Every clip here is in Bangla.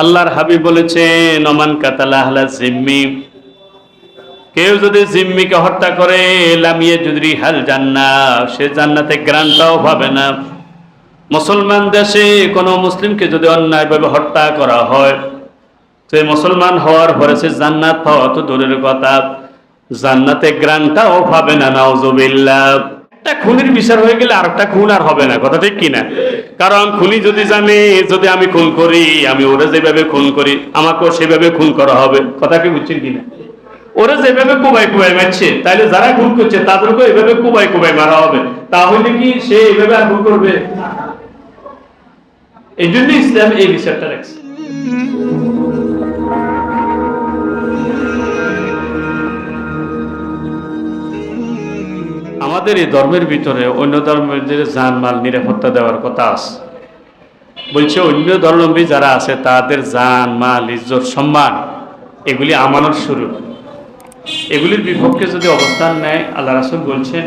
আল্লাহর হাবিব বলেছেন, ওমান কাতালা আহলা জিম্মি। কেউ যদি জিম্মিকে হত্যা করে লামিয়ে যদি হাল জান্না সে জান্নাতে গ্রান্টটাও পাবে না। মুসলমান দেশে কোনো মুসলিমকে যদি অন্যায়ভাবে হত্যা করা হয় সে মুসলমান হওয়ার পরে সে জান্নাত পাওয়া তো দূরের কথা। জান্নাতে গ্রান্টটাও পাবে না, নাউজুবিল্লাহ। একটা খুনির বিচার হয়ে গেলে আরেকটা খুন আর হবে না, কথা ঠিক কিনা? কারণ খুনি যদি জানে, যদি আমি খুন করি, আমি ওরা যেভাবে খুন করি, আমাকেও সেভাবে খুন করা হবে, কথা কি বুঝছেন কিনা? ওরা যেভাবে কুবাই কুবাই মারছে তাহলে যারা খুন করছে, তাদেরকেও এভাবে কুবাই কুবাই মারা হবে। তাহলে কি সে এভাবে আর খুন করবে? এই জন্য ইসলাম এই বিচারটা রাখছে। আমাদের এই ধর্মের ভিতরে অন্য ধর্মের জানমাল নিরাপত্তা দেওয়ার কথা আছে। বলছে অন্য ধর্মাবলম্বী যারা আছে, তাদের জান, মাল, ইজ্জত, সম্মান, এগুলি আমানত শুরু এগুলির বিপক্ষে যদি অবস্থান নেয়, আল্লাহ রাসুল বলছেন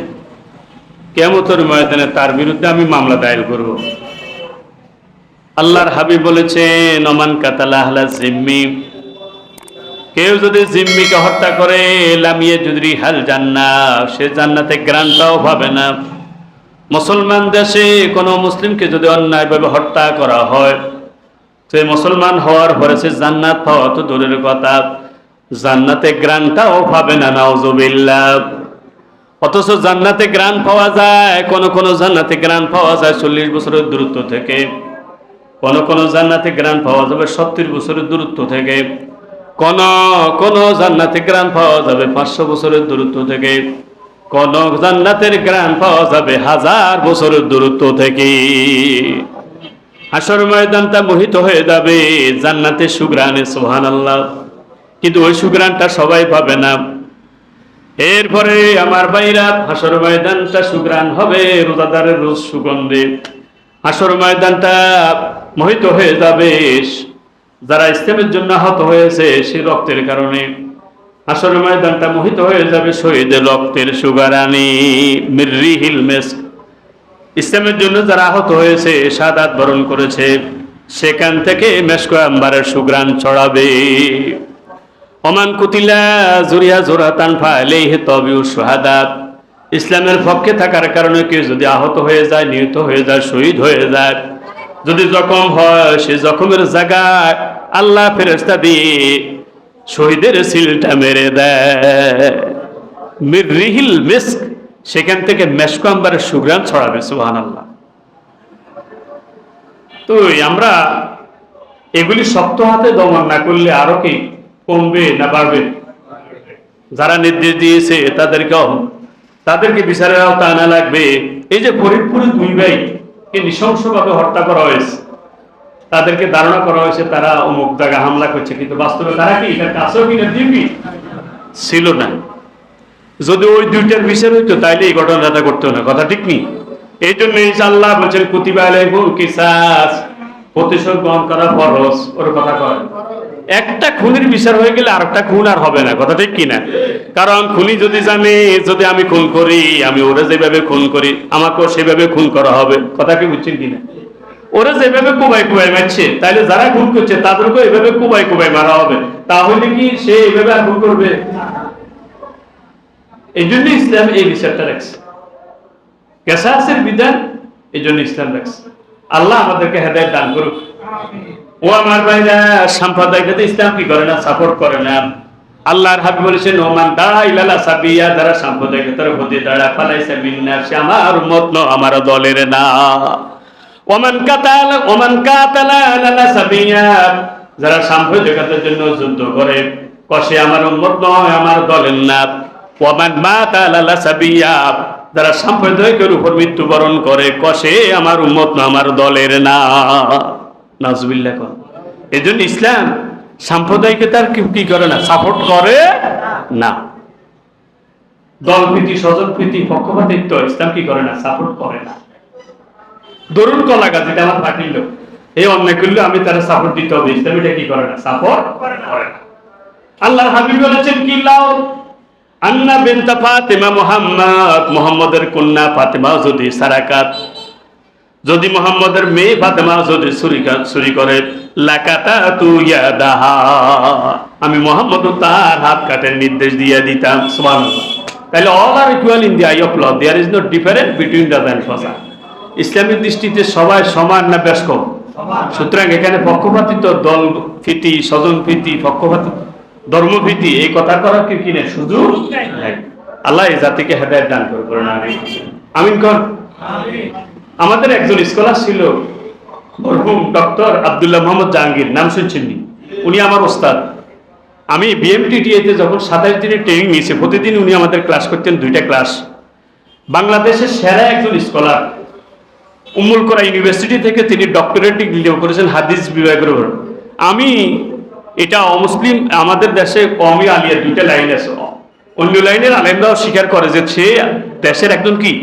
কেমতর ময়দানে তার বিরুদ্ধে আমি মামলা দায়ের করব। আল্লাহর হাবিব বলেছেন নমান কাতালা আহলা জিম্মি কেউ যদি জিম্মিকে হত্যা করে, লামিয়ে যদি হাল জান্না সে জান্নাতে গ্রান্টটাও পাবে না। মুসলমান দেশে কোনো মুসলিমকে যদি অন্যায়ভাবে হত্যা করা হয়, সে মুসলমান হওয়ার পরে সে জান্নাত পাওয়া তো দূরের কথা। জান্নাতে গ্রান্টটাও পাবে না, নাউজুবিল্লাহ। অথচ জান্নাতে গ্রান পাওয়া যায়, কোন কোন জান্নাতে গ্রান পাওয়া যায় চল্লিশ বছরের দূরত্ব থেকে। কোন কোন জান্নাতে গ্রান পাওয়া যাবে সত্তর বছরের দূরত্ব থেকে। কোন কোন জান্নাতে গ্রান পাওয়া যাবে পাঁচশো বছরের দূরত্ব থেকে। কোন জান্নাতের গ্রান পাওয়া যাবে হাজার বছরের দূরত্ব থেকে। হাসর ময়দানটা মোহিত হয়ে যাবে, জান্নাতে সুগ্রানে সোহান আল্লাহ কিন্তু ওই সুগ্রানটা সবাই পাবে না। এরপরে আমার বাইরা হাসর ময়দানটা সুগ্রান হবে, রোজাদারের রোজ সুগন্ধে। হাসর ময়দানটা মোহিত হয়ে যাবে যারা ইসলামের জন্য আহত হয়েছে সে রক্তের কারণে হাসর ময়দানটা মোহিত হয়ে যাবে শহীদের রক্তের সুগারানি মির্রিহিল মেস্ক। ইসলামের জন্য যারা আহত হয়েছে সাদাত বরণ করেছে, সেখান থেকে মেসকো আম্বারের সুগ্রান ছড়াবে। অমান কুতিলা জুরিয়া জোরা তানফা আলেহে তবিউ সোহাদাত ইসলামের পক্ষে থাকার কারণে কেউ যদি আহত হয়ে যায়, নিহত হয়ে যায়, শহীদ হয়ে যায় যদি জখম হয়, সে জখমের জায়গায় আল্লাহ ফেরেস্তা দিয়ে শহীদের সিলটা মেরে দেয়। মিস্ক, সেখান থেকে আম্বারের সুগ্রান ছড়াবে সুহান আল্লাহ তো আমরা এগুলি শক্ত হাতে দমন না করলে আরও কি কমবে না বাড়বে? যারা নির্দেশ দিয়েছে তাদেরকে তাদেরকে বিচারের আওতা আনা লাগবে। এই যে ফরিদপুরে দুই ভাই নৃশংসভাবে হত্যা করা হয়েছে, তাদেরকে ধারণা করা হয়েছে তারা অমুক জায়গা হামলা করছে, কিন্তু বাস্তবে তারা কি? এটার কাছেও কিনা দিবি ছিল না। যদি ওই দুইটার বিচার হইতো, তাইলে এই ঘটনাটা করতে না কথা ঠিক নেই এই জন্য এই আল্লাহ বলছেন, কুতিবা আলাইকুম প্রতিশোধ গ্রহণ করা ফরজ, ওর কথা কয়। একটা খুনির বিচার হয়ে গেলে আরেকটা খুন আর হবে না, কথা ঠিক কিনা? কারণ খুনি যদি জানে, যদি আমি খুন করি, আমি ওরা যেভাবে খুন করি, আমাকেও সেভাবে খুন করা হবে, কথা কি বুঝছেন কিনা? ওরা যেভাবে কুবাই কুবাই মারছে তাহলে যারা খুন করছে, তাদেরকেও এভাবে কুবাই কুবাই মারা হবে। তাহলে কি সে এভাবে আর খুন করবে? এই জন্য ইসলাম এই বিচারটা রাখছে। কেসাসের বিধান এই জন্য ইসলাম রাখছে। আল্লাহ আমাদেরকে হেদায়ত দান করুক। ও আমার ভাইরা সাম্প্রদায়িকতা ইসলাম কি করে না? সাপোর্ট করে না। আল্লাহর হাবি বলেছেন, ওমান দাঁড়া ইলালা সাবিয়া যারা সাম্প্রদায়িকতার প্রতি দাঁড়া ফালাইছে, মিন্না সে আমার উম্মত ন আমার দলের না। ওমান কাতাল, ওমান কাতালা ইলালা সাবিয়া যারা সাম্প্রদায়িকতার জন্য যুদ্ধ করে কষে আমার উম্মত নয়, আমার দলের না। ওমান মাতা লালা সাবিয়া যারা সাম্প্রদায়িকের উপর মৃত্যুবরণ করে কষে আমার উম্মত না আমার দলের না। নাজবিল্লা কর। এই জন্য ইসলাম সাম্প্রদায়িকতার কি করে না? সাপোর্ট করে না। স্বজনপ্রীতি, পক্ষপাতিত্ব ইসলাম কি করে না? সাপোর্ট করে না। ধরুন কলা গাছ, এটা আমার এই আমি তারা সাপোর্ট দিতে হবে। ইসলাম এটা কি করে না? সাপোর্ট করে না। হাবিব বলেছেন কি, লাও আন্না বিনতা ফাতেমা মুহাম্মদ। মুহাম্মদের কন্যা ফাতেমা যদি সারাকাত যদি মোহাম্মদের মেয়ে ফাতেমা যদি চুরি করে লাকাতা তুইয়া দাহা আমি মোহাম্মদ তার হাত কাটের নির্দেশ দিয়ে দিতাম সুবহানাল্লাহ। তাহলে all are equal in the eye of law there is no different between the than ফসা ইসলামের দৃষ্টিতে সবাই সমান না কম সুতরাং এখানে পক্ষপাতিত্ব দল ফিতি স্বজন ফিতি পক্ষপাতিত্ব ধর্মভীতি এই কথা করার কি কিনে শুধু। আল্লাহ এই জাতিকে হেদায়ত দান করে করেন আমিন। আমিন কর। আমাদের একজন স্কলার ছিল ডক্টর আবদুল্লাহ মোহাম্মদ জাহাঙ্গীর, নাম শুনছেন? উনি আমার ওস্তাদ। আমি বিএমটিটিএতে যখন সাতাশ দিনের ট্রেনিং নিয়েছি, প্রতিদিন উনি আমাদের ক্লাস করতেন, দুইটা ক্লাস বাংলাদেশের সেরা একজন স্কলার উম্মুল করা ইউনিভার্সিটি থেকে তিনি ডক্টরেট ডিগ্রি করেছেন হাদিস বিভাগের উপর। আমি এটা অমুসলিম, আমাদের দেশে কমই আলিয়া দুইটা লাইন আছে। অন্য লাইনের আলেমরাও স্বীকার করে যে সে দেশের একজন কি?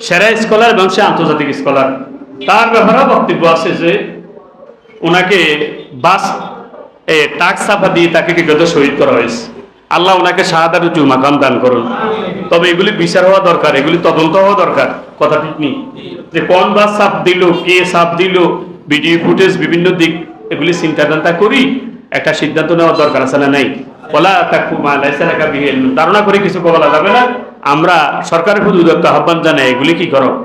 সেরা স্কলার এবং সে আন্তর্জাতিক স্কলার। তার ব্যাপারেও বক্তব্য আছে যে ওনাকে বাস, এ, টাক সাফা দিয়ে তাকে কি গত শহীদ করা হয়েছে? আল্লাহ ওনাকে শাহাদার উঁচু মাকাম দান করুন। তবে এগুলি বিচার হওয়া দরকার, এগুলি তদন্ত হওয়া দরকার। কথা ঠিক নেই। যে কোন বাস সাপ দিল, কে সাপ দিল, ভিডিও ফুটেজ, বিভিন্ন দিক, এগুলি চিন্তা টান্তা করি একটা সিদ্ধান্ত নেওয়ার দরকার আছে না নাই? বলা তাকু মা লাইসা লাকা বিহি ধারণা করে কিছু বলা যাবে না। আমরা সরকারের প্রতি উদ্যোক্ত আহ্বান জানাই, এগুলি কি করো?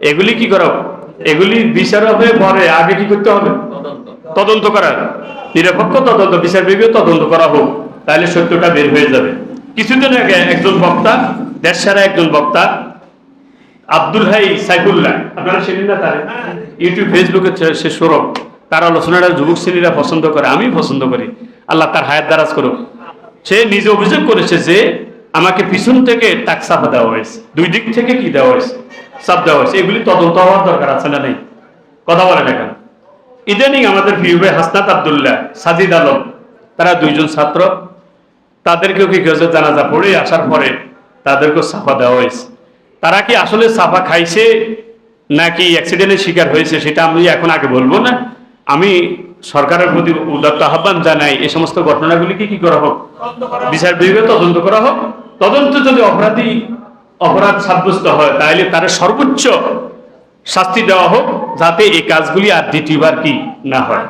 এগুলি কি করো? এগুলি বিচার হবে পরে আগে কি করতে হবে? তদন্ত করা। নিরপেক্ষ তদন্ত, বিচার বিভাগীয় তদন্ত করা হোক, তাহলে সত্যটা বের হয়ে যাবে। কিছুদিন আগে একজন বক্তা, দেশ সেরা একজন বক্তা, আব্দুল হাই সাইফুল্লাহ, আপনারা চিনেন না তারে? ইউটিউব, ফেসবুকে সে- সৌরভ। তার আলোচনাটা যুবক শ্রেণীরা পছন্দ করে আমি পছন্দ করি। আল্লাহ তার হায়াত দারাজ করুক। সে নিজে অভিযোগ করেছে যে আমাকে পিছন থেকে টাক চাপা দেওয়া হয়েছে। দুই দিক থেকে কি দেওয়া হয়েছে? চাপ দেওয়া হয়েছে। এগুলি তদন্ত হওয়ার দরকার আছে না নেই? কথা বলেন এখন। ইদানিং আমাদের ভিউবে হাসনাত আবদুল্লাহ, সাজিদ আলম, তারা দুইজন ছাত্র। তাদেরকেও কি হয়েছে জানাজা পড়ে আসার পরে তাদেরকেও সাফা দেওয়া হয়েছে। তারা কি আসলে সাফা খাইছে নাকি অ্যাক্সিডেন্টের শিকার হয়েছে সেটা আমি এখন আগে বলব না। আমি সরকারের প্রতি উদাত্ত আহ্বান জানাই এই সমস্ত ঘটনাগুলিকে কি করা হোক? বিচার বিভাগে তদন্ত করা হোক। তদন্ত যদি অপরাধী অপরাধ সাব্যস্ত হয়, তাহলে তার সর্বোচ্চ শাস্তি দেওয়া হোক, যাতে এই কাজগুলি আর দ্বিতীয়বার কি না হয়।